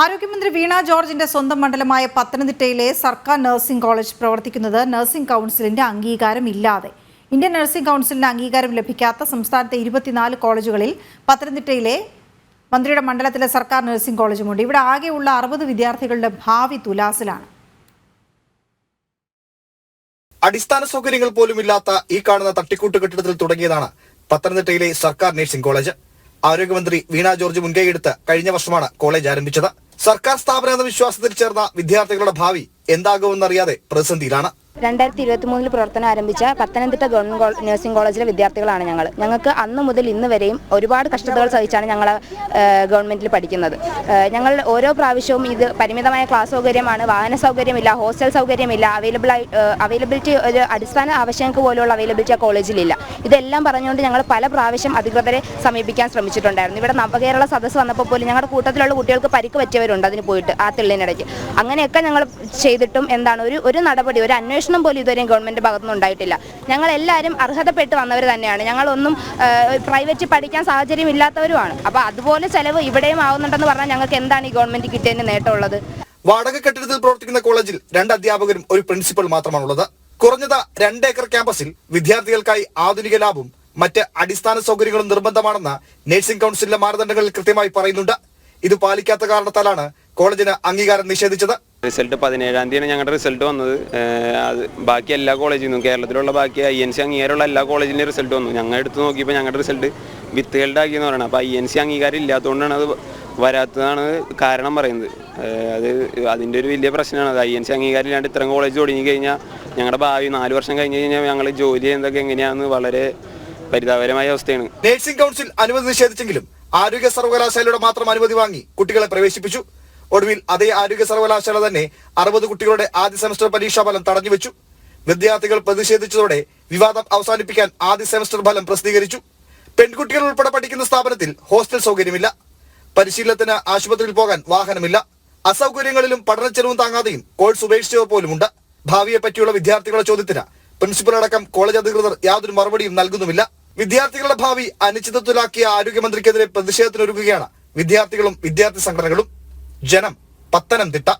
ആരോഗ്യമന്ത്രി വീണ ജോർജിന്റെ സ്വന്തം മണ്ഡലമായ പത്തനംതിട്ടയിലെ സർക്കാർ നഴ്സിംഗ് കോളേജ് പ്രവർത്തിക്കുന്നത് നഴ്സിംഗ് കൗൺസിലിന്റെ അംഗീകാരം ഇല്ലാതെ ഇന്ത്യൻ നഴ്സിംഗ് കൗൺസിലിന്റെ അംഗീകാരം ലഭിക്കാത്ത സംസ്ഥാനത്തെ ഇരുപത്തിനാല് കോളേജുകളിൽ പത്തനംതിട്ടയിലെ മന്ത്രിയുടെ മണ്ഡലത്തിലെ സർക്കാർ നഴ്സിംഗ് കോളേജുമുണ്ട്. ഇവിടെ ആകെയുള്ള അറുപത് വിദ്യാർത്ഥികളുടെ ഭാവി തുലാസിലാണ്. അടിസ്ഥാന സൗകര്യങ്ങൾ പോലും ഇല്ലാത്ത ഈ കാണുന്ന തട്ടിക്കൂട്ട് കെട്ടിടത്തിൽ തുടങ്ങിയതാണ് പത്തനംതിട്ടയിലെ സർക്കാർ നഴ്സിംഗ് കോളേജ്. ആരോഗ്യമന്ത്രി വീണ ജോർജ് മുൻകൈയെടുത്ത് കഴിഞ്ഞ വർഷമാണ് കോളേജ് ആരംഭിച്ചത്. സർക്കാർ സ്ഥാപനം എന്ന വിശ്വാസത്തിൽ ചേർന്ന വിദ്യാർത്ഥികളുടെ ഭാവി എന്താകുമെന്നറിയാതെ പ്രതിസന്ധിയിലാണ്. രണ്ടായിരത്തി ഇരുപത്തി മൂന്നിൽ പ്രവർത്തനം ആരംഭിച്ച പത്തനംതിട്ട ഗവൺമെന്റ് നഴ്സിംഗ് കോളേജിലെ വിദ്യാർത്ഥികളാണ് ഞങ്ങൾ. ഞങ്ങൾക്ക് അന്ന് മുതൽ ഇന്ന് വരെയും ഒരുപാട് കഷ്ടതകൾ സഹിച്ചാണ് ഞങ്ങൾ ഗവൺമെന്റിൽ പഠിക്കുന്നത്. ഞങ്ങൾ ഓരോ പ്രാവശ്യവും ഇത് പരിമിതമായ ക്ലാസ് സൗകര്യമാണ് വാഹന സൗകര്യമില്ല ഹോസ്റ്റൽ സൗകര്യമില്ല അവൈലബിൾ അവൈലബിലിറ്റി ഒരു അടിസ്ഥാന ആവശ്യങ്ങൾക്ക് പോലുള്ള അവൈലബിലിറ്റി ആ കോളേജിലില്ല. ഇതെല്ലാം പറഞ്ഞുകൊണ്ട് ഞങ്ങൾ പല പ്രാവശ്യം അധികൃതരെ സമീപിക്കാൻ ശ്രമിച്ചിട്ടുണ്ടായിരുന്നു. ഇവിടെ നവകേരള സദസ്സ് വന്നപ്പോൾ പോലും ഞങ്ങളുടെ കൂട്ടത്തിലുള്ള കുട്ടികൾക്ക് പരിക്ക് പറ്റിയവരുണ്ട് അതിന് പോയിട്ട് ആ തെള്ളിനിടയ്ക്ക്. അങ്ങനെയൊക്കെ ഞങ്ങൾ ചെയ്തിട്ടും എന്താണ് ഒരു ഒരു നടപടി ഒരു അന്വേഷണം പോലും ഇതുവരെയും ഗവൺമെന്റ് ഭാഗത്തുനിന്ന് ഉണ്ടായിട്ടില്ല. ഞങ്ങൾ എല്ലാവരും അർഹതപ്പെട്ട് വന്നവർ തന്നെയാണ്. ഞങ്ങളൊന്നും പ്രൈവറ്റ് പഠിക്കാൻ സാഹചര്യം ഇല്ലാത്തവരുമാണ്. അപ്പോൾ അതുപോലെ ചിലവ് ഇവിടെയും ആവുന്നുണ്ടെന്ന് പറഞ്ഞാൽ ഞങ്ങൾക്ക് എന്താണ് ഈ ഗവൺമെന്റ് കിട്ടിയതിന് നേട്ടമുള്ളത്? വാടക കെട്ടിടത്തിൽ പ്രവർത്തിക്കുന്ന കോളേജിൽ രണ്ട് അധ്യാപകരും ഒരു പ്രിൻസിപ്പൽ മാത്രമാണുള്ളത്. കുറഞ്ഞത് രണ്ട് ഏക്കർ ക്യാമ്പസിൽ വിദ്യാർത്ഥികൾക്കായി ആധുനിക ലാബും മറ്റ് അടിസ്ഥാന സൗകര്യങ്ങളും നിർബന്ധമാണെന്ന് നഴ്സിംഗ് കൗൺസിലിലെ മാനദണ്ഡങ്ങളിൽ കൃത്യമായി പറയുന്നുണ്ട്. ഇത് പാലിക്കാത്ത കാരണത്താലാണ് കോളേജിന് അംഗീകാരം നിഷേധിച്ചത്. റിസൾട്ട് പതിനേഴാം തീയതിയാണ് ഞങ്ങളുടെ റിസൾട്ട് വന്നത്. അത് ബാക്കി എല്ലാ കോളേജിൽ നിന്നും കേരളത്തിലുള്ള ബാക്കി ഐ എൻ സി അംഗീകാരമുള്ള എല്ലാ കോളേജിന്റെയും റിസൾട്ട് വന്നു. ഞങ്ങൾ എടുത്ത് നോക്കിയപ്പോൾ ഞങ്ങളുടെ റിസൾട്ട് വിത്തുകളുടെ ആക്കിയെന്ന് പറയുന്നത് അപ്പോൾ ഐ എൻ സി അംഗീകാരം ഇല്ലാത്തതുകൊണ്ടാണ് അത് വരാത്തതാണ് കാരണം പറയുന്നത്. അത് അതിന്റെ ഒരു വലിയ പ്രശ്നമാണ്. അത് ഐ എൻ സി അംഗീകാരം ഇല്ലാണ്ട് ഇത്രയും കോളേജ് തുടങ്ങി കഴിഞ്ഞാൽ ഞങ്ങളുടെ ഭാവി നാല് വർഷം കഴിഞ്ഞ് കഴിഞ്ഞാൽ ഞങ്ങൾ ജോലി ചെയ്യുന്നതൊക്കെ എങ്ങനെയാണെന്ന് വളരെ പരിതാപകരമായ അവസ്ഥയാണ്. നഴ്സിംഗ് കൗൺസിൽ അനുമതി നിഷേധിച്ചെങ്കിലും ആരോഗ്യ സർവകലാശാലയുടെ മാത്രം അനുമതി വാങ്ങി കുട്ടികളെ പ്രവേശിപ്പിച്ചു. ഒടുവിൽ അതേ ആരോഗ്യ സർവകലാശാല തന്നെ അറുപത് കുട്ടികളുടെ ആദ്യ സെമസ്റ്റർ പരീക്ഷാ ഫലം തടഞ്ഞുവെച്ചു. വിദ്യാർത്ഥികൾ പ്രതിഷേധിച്ചതോടെ വിവാദം അവസാനിപ്പിക്കാൻ ആദ്യ സെമസ്റ്റർ ഫലം പ്രസിദ്ധീകരിച്ചു. പെൺകുട്ടികൾ ഉൾപ്പെടെ പഠിക്കുന്ന സ്ഥാപനത്തിൽ ഹോസ്റ്റൽ സൗകര്യമില്ല. പരിശീലനത്തിന് ആശുപത്രിയിൽ പോകാൻ വാഹനമില്ല. അസൗകര്യങ്ങളിലും പഠനച്ചെലവും താങ്ങാതെയും കോഴ്സ് ഉപേക്ഷിച്ചവർ പോലുമുണ്ട്. ഭാവിയെ പറ്റിയുള്ള വിദ്യാർത്ഥികളുടെ ചോദ്യത്തിന് പ്രിൻസിപ്പൽ അടക്കം കോളേജ് അധികൃതർ യാതൊരു മറുപടിയും നൽകുന്നുമില്ല. വിദ്യാർത്ഥികളുടെ ഭാവി അനിശ്ചിതത്വത്തിലാക്കിയ ആരോഗ്യമന്ത്രിക്കെതിരെ പ്രതിഷേധത്തിനൊരുങ്ങുകയാണ് വിദ്യാർത്ഥികളും വിദ്യാർത്ഥി സംഘടനകളും. ജനം പത്തനംതിട്ട